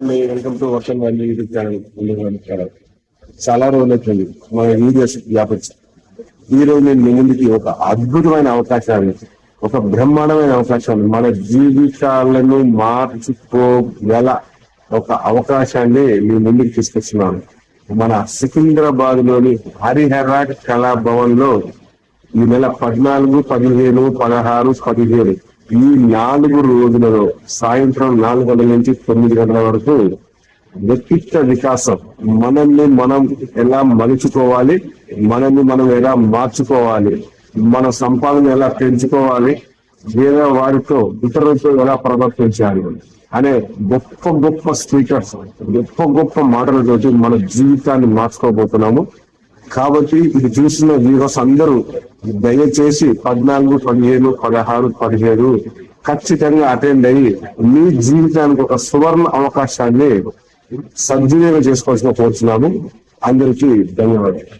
Welcome to version value YouTube channel. చాలా రోజులు అవుతుంది. మన వీడియోస్ వ్యాపించి ఈ రోజు నేను మీ ముందుకి ఒక అద్భుతమైన అవకాశాన్ని ఒక బ్రహ్మాండమైన అవకాశాన్ని మన జీవితాలను మార్చుకోగల ఒక అవకాశాన్ని మీ ముందుకు తీసుకొస్తున్నాను. మన సికింద్రాబాద్లోని హరిహర కళాభవన్లో ఈ నెల పద్నాలుగు పదిహేను పదహారు పదిహేడు ఈ నాలుగు రోజులలో సాయంత్రం నాలుగు గంటల నుంచి తొమ్మిది గంటల వరకు వ్యక్తిత్వ వికాసం మనల్ని మనం ఎలా మలుచుకోవాలి మనల్ని మనం ఎలా మార్చుకోవాలి మన సంపాదన ఎలా పెంచుకోవాలి వేరే వారితో ఇతరులతో ఎలా ప్రవర్తించాలి అనే గొప్ప గొప్ప స్పీకర్స్ గొప్ప గొప్ప మాటలతోటి మన జీవితాన్ని మార్చుకోబోతున్నాము. కాబట్టి ఇది చూసిన వ్యూవర్స్ అందరూ దయచేసి పద్నాలుగు పదిహేను పదహారు పదిహేడు ఖచ్చితంగా అటెండ్ అయ్యి మీ జీవితానికి ఒక సువర్ణ అవకాశాన్ని సద్వినియోగం చేసుకోవాల్సిన కోరుతున్నాము అందరికీ ధన్యవాదాలు.